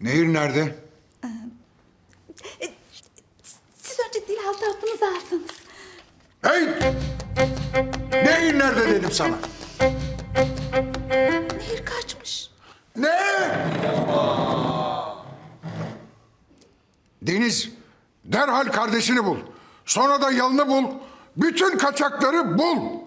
Nehir nerede? Siz önce dil altı hapınızı alsanız. Hey! Nehir nerede dedim sana? Nehir kaçmış. Ne? Deniz, derhal kardeşini bul. Sonra da yalını bul. Bütün kaçakları bul.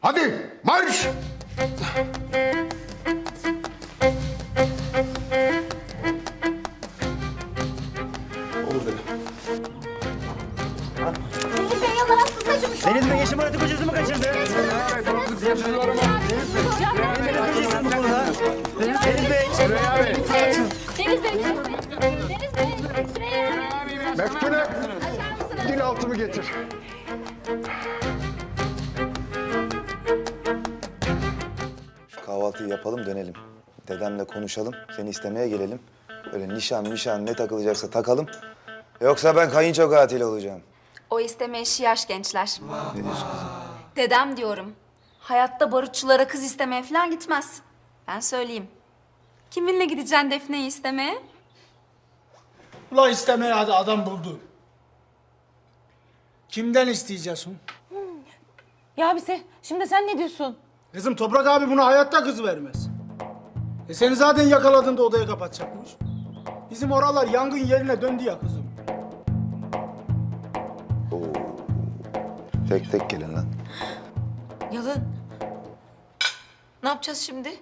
Hadi marş! Altımı getir. Şu kahvaltıyı yapalım dönelim. Dedemle konuşalım. Seni istemeye gelelim. Öyle nişan nişan ne takılacaksa takalım. Yoksa ben kayınço katili olacağım. O isteme işi yaş gençler. Ne diyorsun kızım? Dedem diyorum. Hayatta barutçulara kız istemeye falan gitmez. Ben söyleyeyim. Kiminle gideceksin Defne'yi istemeye? Ulan istemeye hadi adam buldu. Kimden isteyeceksin? Ya abisi şimdi sen ne diyorsun? Kızım Toprak abi buna hayatta kız vermez. E seni zaten yakaladığında odaya kapatacakmış. Bizim oralar yangın yerine döndü ya kızım. Tek tek gelin lan. Yalın. Ne yapacağız şimdi?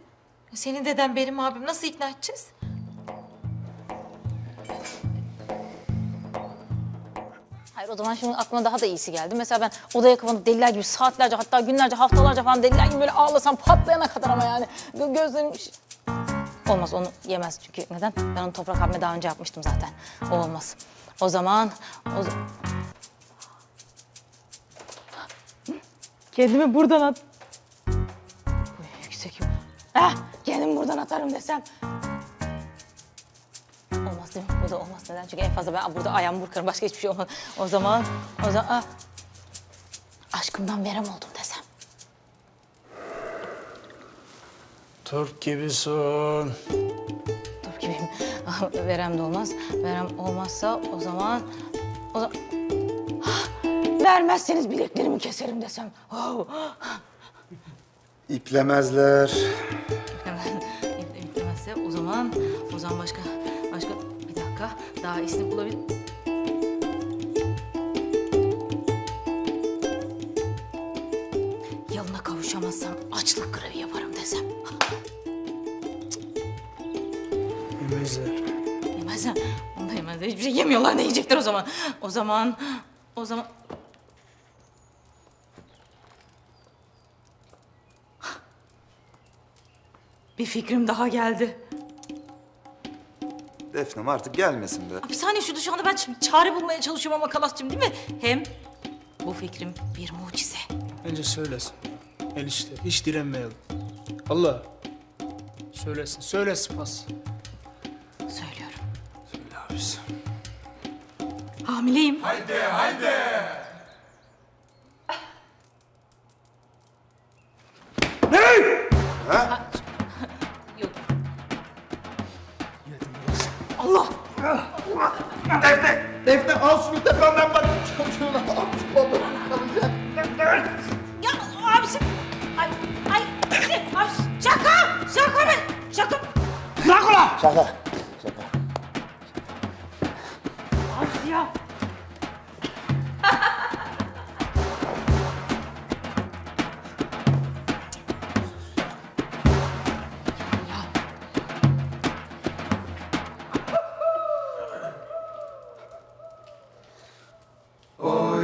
Senin deden benim abim nasıl ikna edeceğiz? O zaman şimdi aklıma daha da iyisi geldi. Mesela ben odaya kapanıp deliler gibi saatlerce hatta günlerce haftalarca falan deliler gibi böyle ağlasam patlayana kadar ama yani Gö- gözlerim... Olmaz onu yemez çünkü neden? Ben onu toprak abime daha önce yapmıştım zaten. O olmaz. O zaman... O Kendimi buradan at... Bu yüksek... Ah, kendimi buradan atarım desem... da olmaz. Neden? Çünkü en fazla ben burada ayağımı burkarım. Başka hiçbir şey olmaz. O zaman, o zaman... Ah, aşkımdan verem oldum desem. Türk gibisin. Dur gibiyim. Ah, verem de olmaz. Verem olmazsa o zaman... O zaman... Ah, Vermezseniz bileklerimi keserim desem. Oh. İplemezler. Yüklemezse o zaman... O zaman. Başka... Daha iyisini bulabilir... Yalına kavuşamazsam açlık grevi yaparım desem. Yemezler. Yemezler. Onu da yemezler. Hiçbir şey yemiyorlar. Ne yiyecekler o zaman? O zaman... O zaman... Bir fikrim daha geldi. Defnem artık gelmesin be. Bir saniye şu şu anda ben şimdi çare bulmaya çalışıyorum ama kalasçım değil mi? Hem bu fikrim bir mucize. Bence söylesin. El işte. Hiç direnmeyelim. Allah. Söylesin. Söyle Spas. Söylüyorum. Söyle abisi. Hamileyim. Yok.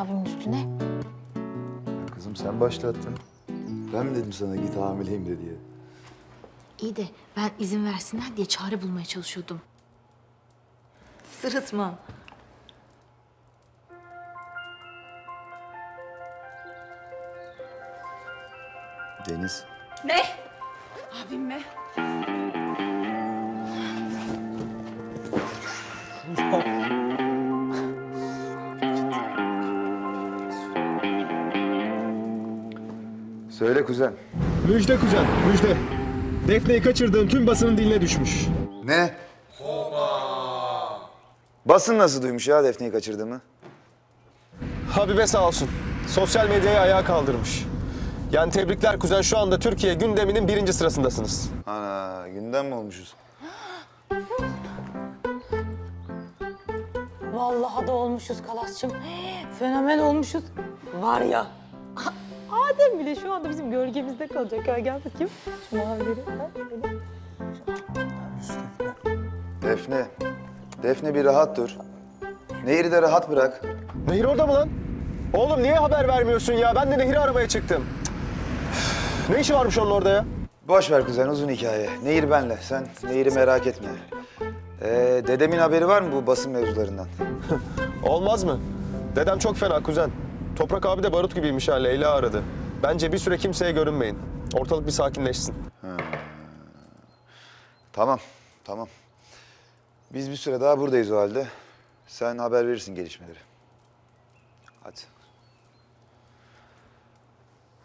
abimin üstüne. Ya kızım sen başlattın. Ben mi dedim sana git hamileyim de diye. İyi de ben izin versinler diye çare bulmaya çalışıyordum. Sırıtma. Deniz. Ne? Abim mi? Söyle kuzen. Müjde kuzen, müjde. Defne'yi kaçırdığın tüm basının diline düşmüş. Ne? Basın nasıl duymuş ya Defne'yi kaçırdığımı? Habibe sağ olsun. Sosyal medyayı ayağa kaldırmış. Yani tebrikler kuzen şu anda Türkiye gündeminin birinci sırasındasınız. Ana gündem mi olmuşuz? Vallahi da olmuşuz Kalas'cığım. Fenomen olmuşuz. Var ya. Adem bile şu anda bizim gölgemizde kalacak. Ha, gel bakayım. Şu mavileri. ha. Defne. Defne bir rahat dur. Nehir'i de rahat bırak. Nehir orada mı lan? Oğlum niye haber vermiyorsun ya? Ben de Nehir'i aramaya çıktım. Üf, Ne işi varmış onun orada ya? Boş ver kuzen uzun hikaye. Nehir benle. Sen Nehir'i merak etme. Ee, dedemin haberi var mı bu basın mevzularından? Olmaz mı? Dedem çok fena kuzen. Toprak abi de barut gibiymiş ha Leyla aradı. Bence bir süre kimseye görünmeyin. Ortalık bir sakinleşsin. Tamam, tamam. Biz bir süre daha buradayız o halde. Sen haber verirsin gelişmeleri. Hadi.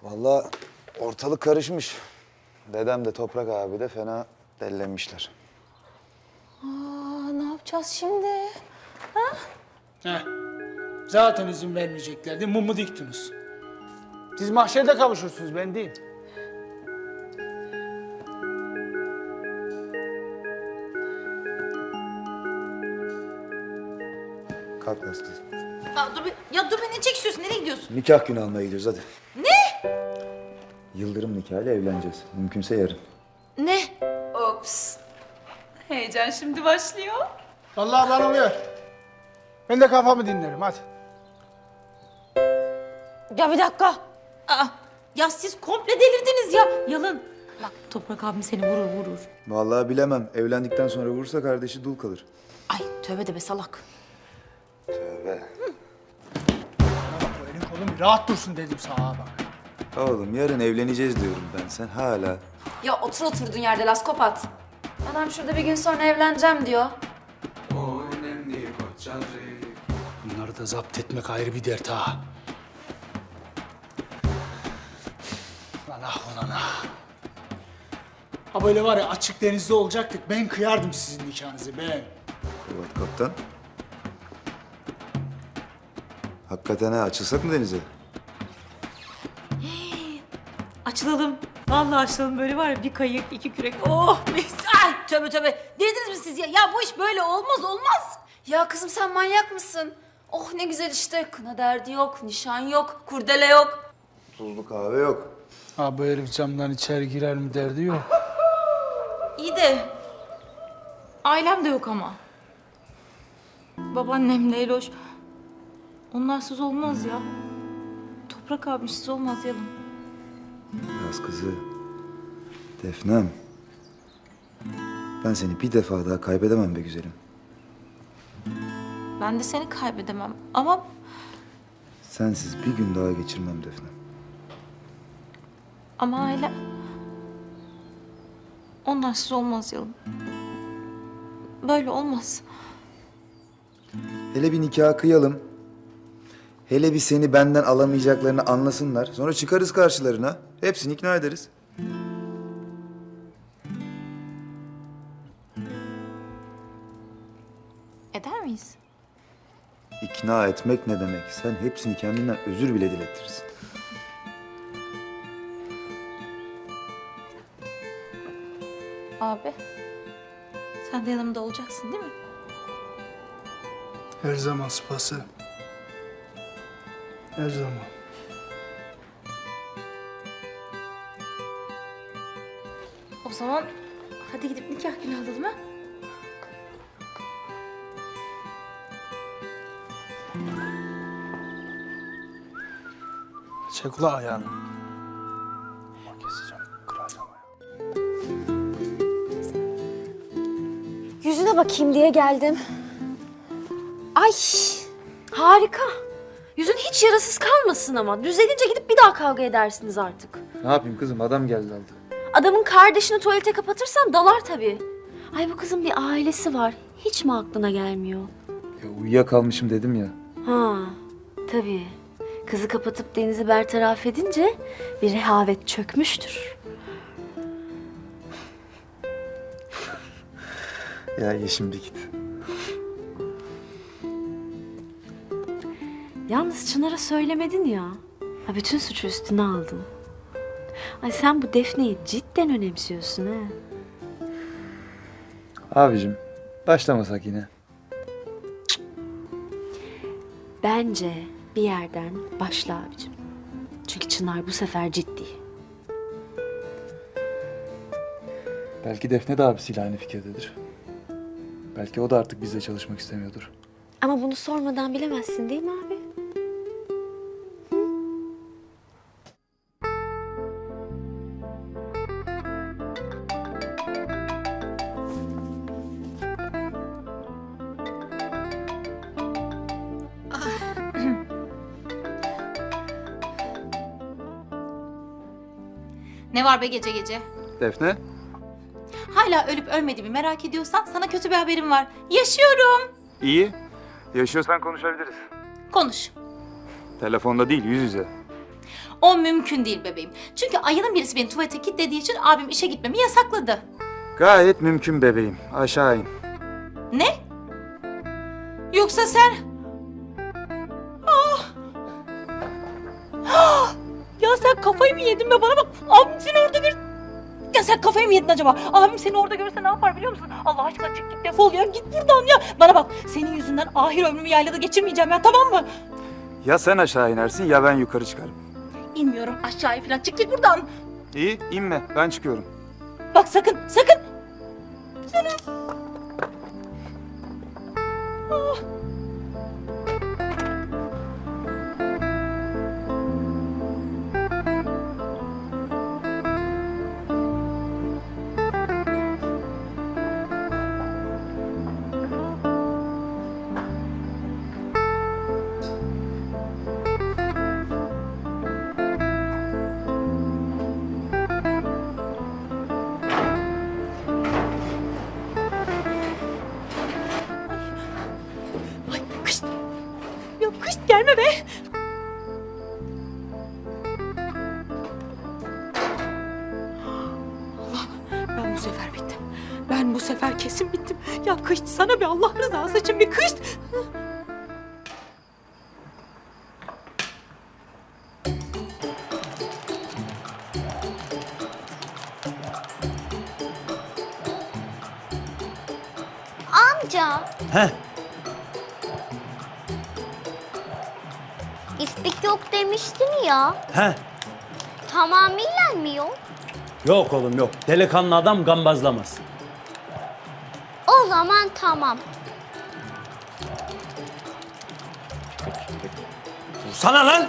Vallahi ortalık karışmış. Dedem de Toprak abi de fena dellenmişler. Aa, ne yapacağız şimdi? Heh. Zaten izin vermeyeceklerdi. Mumu diktiniz. Siz mahşerde kavuşursunuz ben değil. Kalk Aslı. Ya dur, bir- ya dur beni çek istiyorsun. Nereye gidiyorsun? Nikah günü almaya gidiyoruz hadi. Ne? Yıldırım nikahıyla evleneceğiz. Mümkünse yarın. Ne? Ops. Heyecan şimdi başlıyor. Vallahi bana uyar. Ben de kafamı dinlerim hadi. Ya bir dakika. Aa, ya siz komple delirdiniz ya. Yalın. Bak Toprak abim seni vurur vurur. Vallahi bilemem. Evlendikten sonra vursa kardeşi dul kalır. Ay tövbe de be salak. Tövbe. Elin kolun bir rahat dursun dedim sana bak. Oğlum yarın evleneceğiz diyorum ben. Sen hala Ya otur oturduğun yerde laskopat. Adam şurada bir gün sonra evleneceğim diyor. Bunları da zapt etmek ayrı bir dert ha. Ha böyle var ya açık denizde olacaktık. Ben kıyardım sizin nikahınızı ben. Evet kaptan. Hakikaten ha açılsak mı denize? Açılalım. Vallahi açılalım böyle var ya bir kayık iki kürek. Oh mis. Ay tövbe tövbe. Delirdiniz mi siz ya? Ya bu iş böyle olmaz olmaz. Ya kızım sen manyak mısın? Oh ne güzel işte. Kına derdi yok, nişan yok, kurdele yok. Tuzlu kahve yok. Ha bu herif camdan içeri girer mi derdi yok. İyi de ailem de yok ama. Babaannem Leyloş. Onlarsız olmaz ya. Toprak abimsiz olmaz yalın. Yaz kızı. Defnem. Ben seni bir defa daha kaybedemem be güzelim. Ben de seni kaybedemem ama Sensiz bir gün daha geçirmem Defne. ama ailem onlarsız olmaz yalın. Böyle olmaz. Hele bir nikah kıyalım. Hele bir seni benden alamayacaklarını anlasınlar. Sonra çıkarız karşılarına. Hepsini ikna ederiz. Eder miyiz? İkna etmek ne demek? Sen hepsini kendinden özür bile dilettirirsin. Abi. Sen de yanımda olacaksın değil mi? Her zaman sıpası. Her zaman. O zaman hadi gidip nikah günü alalım ha? Çek ula ayağını. Bakayım diye geldim. Ay harika. Yüzün hiç yarasız kalmasın ama. Düzelince gidip bir daha kavga edersiniz artık. Ne yapayım kızım adam geldi aldı. Adamın kardeşini tuvalete kapatırsan dalar tabii. Ay bu kızın bir ailesi var. Hiç mi aklına gelmiyor? Ya uyuyakalmışım dedim ya. Ha tabii. Kızı kapatıp denizi bertaraf edince bir rehavet çökmüştür. Ya ye şimdi git. Yalnız Çınar'a söylemedin ya. Ha, bütün suçu üstüne aldın. Ay sen bu Defne'yi cidden önemsiyorsun ha. Abicim başlamasak yine. Bence bir yerden başla abicim. Çünkü Çınar bu sefer ciddi. Belki Defne de abisiyle aynı fikirdedir. Belki o da artık bizle çalışmak istemiyordur. Ama bunu sormadan bilemezsin değil mi abi? Ne var be gece gece? Defne? Hala ölüp ölmediğimi merak ediyorsan sana kötü bir haberim var. Yaşıyorum. İyi. Yaşıyorsan konuşabiliriz. Konuş. Telefonda değil yüz yüze. O mümkün değil bebeğim. Çünkü ayının birisi beni tuvalete kilitlediği için abim işe gitmemi yasakladı. Gayet mümkün bebeğim. Aşağı in. Ne? Yoksa sen... Ah! Ah! Ya sen kafayı mı yedin be bana bak. Abim seni orada sen kafayı mı yedin acaba? Abim seni orada görürse ne yapar biliyor musun? Allah aşkına çık git defol ya git buradan ya. Bana bak senin yüzünden ahir ömrümü yaylada geçirmeyeceğim ya tamam mı? Ya sen aşağı inersin ya ben yukarı çıkarım. İnmiyorum aşağıya falan çık git buradan. İyi inme ben çıkıyorum. Bak sakın sakın. Sana bir Allah rızası için bir kış. Amca. Heh. İstik yok demiştin ya. Heh. Tamamıyla mı yok? Yok oğlum yok. Delikanlı adam gambazlamaz. O zaman tamam. Sana lan!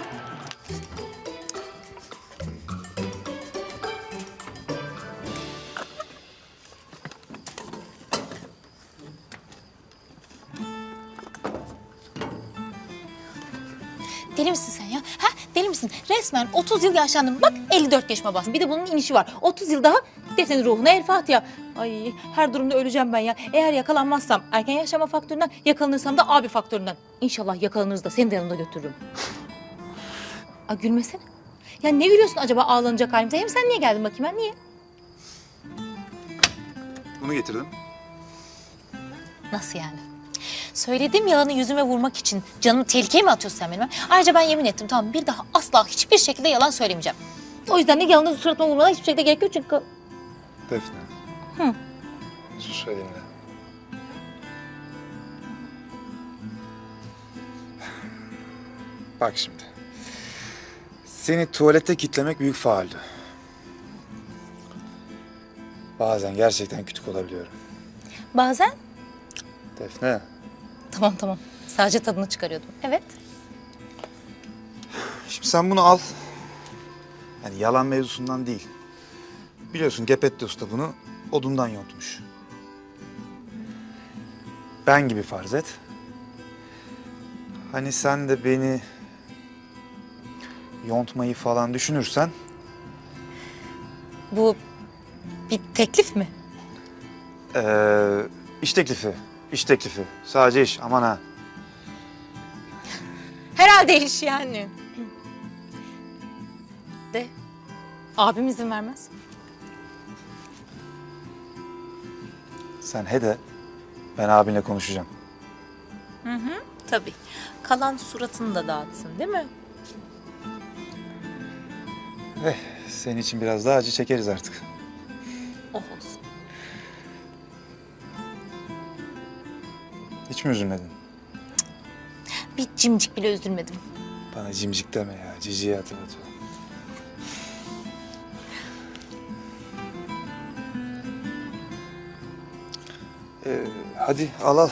Deli misin sen ya? Ha? Deli misin? Resmen 30 yıl yaşandım. Bak 54 yaşıma bastım. Bir de bunun inişi var. 30 yıl daha Defne'nin ruhuna el Fatiha. Ay her durumda öleceğim ben ya. Eğer yakalanmazsam erken yaşama faktöründen, yakalanırsam da abi faktöründen. İnşallah yakalanırız da seni de yanımda götürürüm. Ay gülmesene. Ya ne gülüyorsun acaba ağlanacak halimize? Hem sen niye geldin bakayım ben niye? Bunu getirdim. Nasıl yani? Söylediğim yalanı yüzüme vurmak için canımı tehlikeye mi atıyorsun sen benim? Ayrıca ben yemin ettim tamam bir daha asla hiçbir şekilde yalan söylemeyeceğim. O yüzden de yalanı suratıma vurmana hiçbir şekilde gerek yok çünkü... Defne. Hı. Sus ve dinle. Bak şimdi. Seni tuvalette kitlemek büyük faaldi. Bazen gerçekten küçük olabiliyorum. Bazen Defne. Tamam tamam. Sadece tadını çıkarıyordum. Evet. Şimdi sen bunu al. Yani yalan mevzusundan değil. Biliyorsun Gepetti Usta bunu odundan yontmuş. Ben gibi farz et. Hani sen de beni yontmayı falan düşünürsen Bu bir teklif mi? Ee, iş teklifi. iş teklifi. Sadece iş. Aman ha. Herhalde iş yani. De abim izin vermez. Sen he de ben abinle konuşacağım. Tabii. Kalan suratını da dağıtsın değil mi? Eh, senin için biraz daha acı çekeriz artık. Oh olsun. Hiç mi üzülmedin? Bir cimcik bile üzülmedim. Bana cimcik deme ya. Cici'yi hatırlatıyor. Ee, hadi al al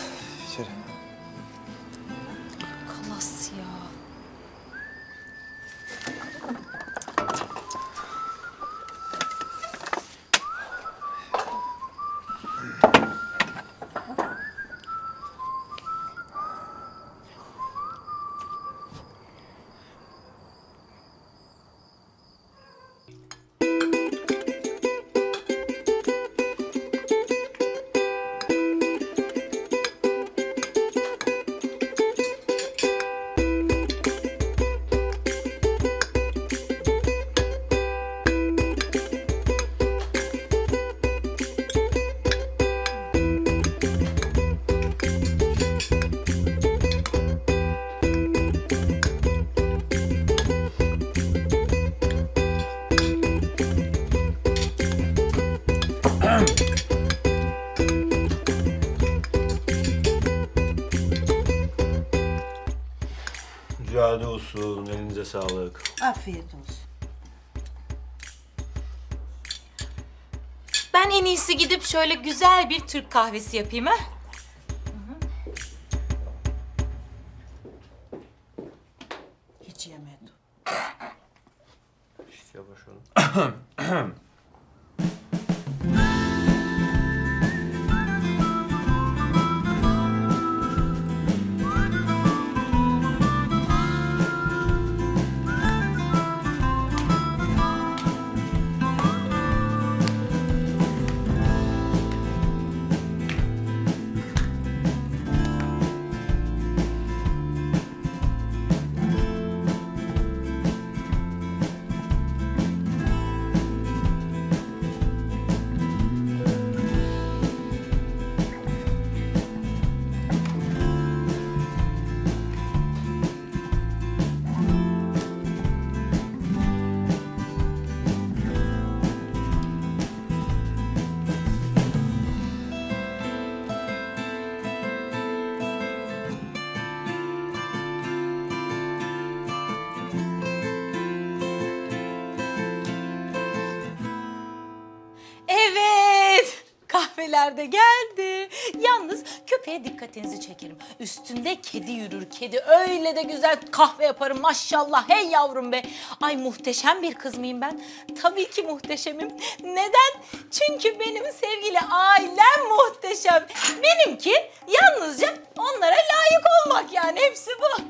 olsun, elinize sağlık. Afiyet olsun. Ben en iyisi gidip şöyle güzel bir Türk kahvesi yapayım ha. De geldi. Yalnız köpeğe dikkatinizi çekerim. Üstünde kedi yürür kedi. Öyle de güzel kahve yaparım maşallah. Hey yavrum be. Ay muhteşem bir kız mıyım ben? Tabii ki muhteşemim. Neden? Çünkü benim sevgili ailem muhteşem. Benimki yalnızca onlara layık olmak yani. Hepsi bu.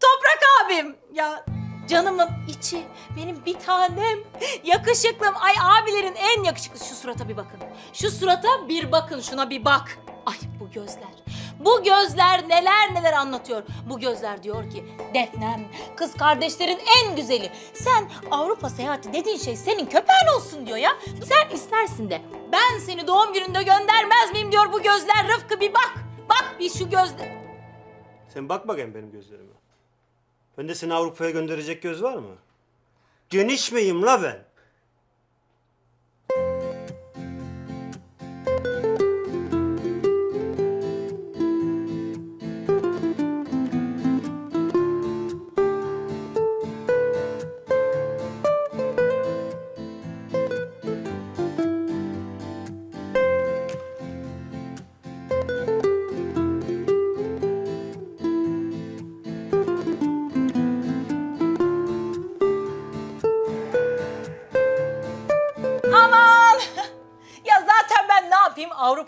Toprak abim. Ya canımın içi, benim bir tanem, yakışıklım. Ay abilerin en yakışıklı. Şu surata bir bakın. Şu surata bir bakın, şuna bir bak. Ay bu gözler. Bu gözler neler neler anlatıyor. Bu gözler diyor ki Defnem kız kardeşlerin en güzeli. Sen Avrupa seyahati dediğin şey senin köpeğin olsun diyor ya. Sen istersin de ben seni doğum gününde göndermez miyim diyor bu gözler. Rıfkı bir bak. Bak bir şu gözler. Sen bak bakayım benim gözlerime. Bende seni Avrupa'ya gönderecek göz var mı? Geniş miyim la ben?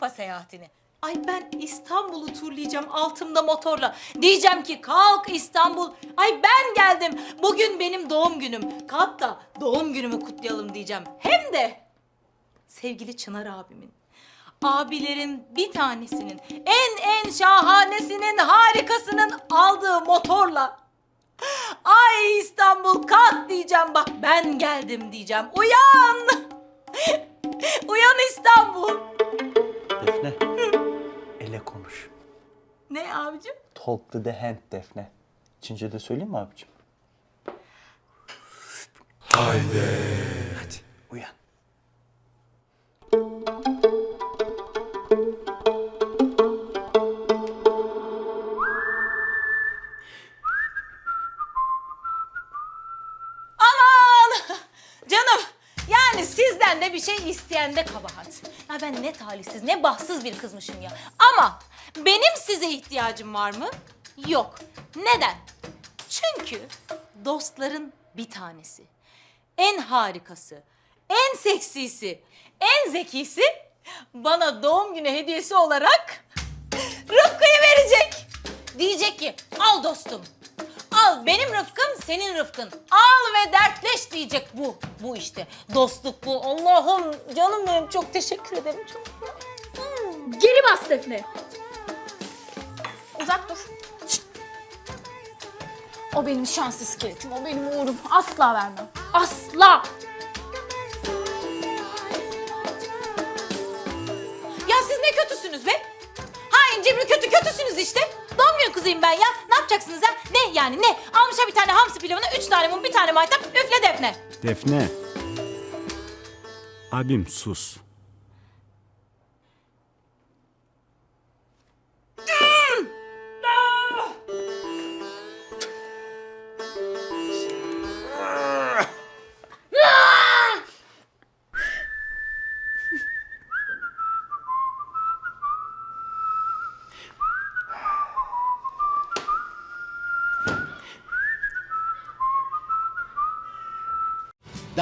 Avrupa seyahatini? Ay ben İstanbul'u turlayacağım altımda motorla. Diyeceğim ki kalk İstanbul. Ay ben geldim. Bugün benim doğum günüm. Kalk da doğum günümü kutlayalım diyeceğim. Hem de sevgili Çınar abimin. Abilerin bir tanesinin en en şahanesinin harikasının aldığı motorla Ay İstanbul kalk diyeceğim bak ben geldim diyeceğim. Uyan! Uyan İstanbul. Konuş. Ne abicim? Talk to the hand Defne. Çince de söyleyeyim mi abicim? Haydi. Hadi uyan. Aman! Canım yani sizden de bir şey isteyen de kabahat. Ben ne talihsiz ne bahtsız bir kızmışım ya. Ama benim size ihtiyacım var mı? Yok. Neden? Çünkü dostların bir tanesi. En harikası, en seksisi, en zekisi bana doğum günü hediyesi olarak Rıfkı'yı verecek. Diyecek ki al dostum. Al benim Rıfkım senin Rıfkın. Al ve dertleş diyecek bu. Bu işte dostluk bu. Allah'ım canım benim çok teşekkür ederim çok. Geri bas Defne. Uzak dur. Şşt. O benim şans iskeletim, o benim uğurum. Asla vermem. Asla. Ya siz ne kötüsünüz be? Hain cimri kötü kötüsünüz işte. Doğum kızıyım ben ya. Ne yapacaksınız ha? Ne yani ne? Almışa bir tane hamsi pilavına üç tane mum bir tane maytap üfle defne. Defne. Abim sus.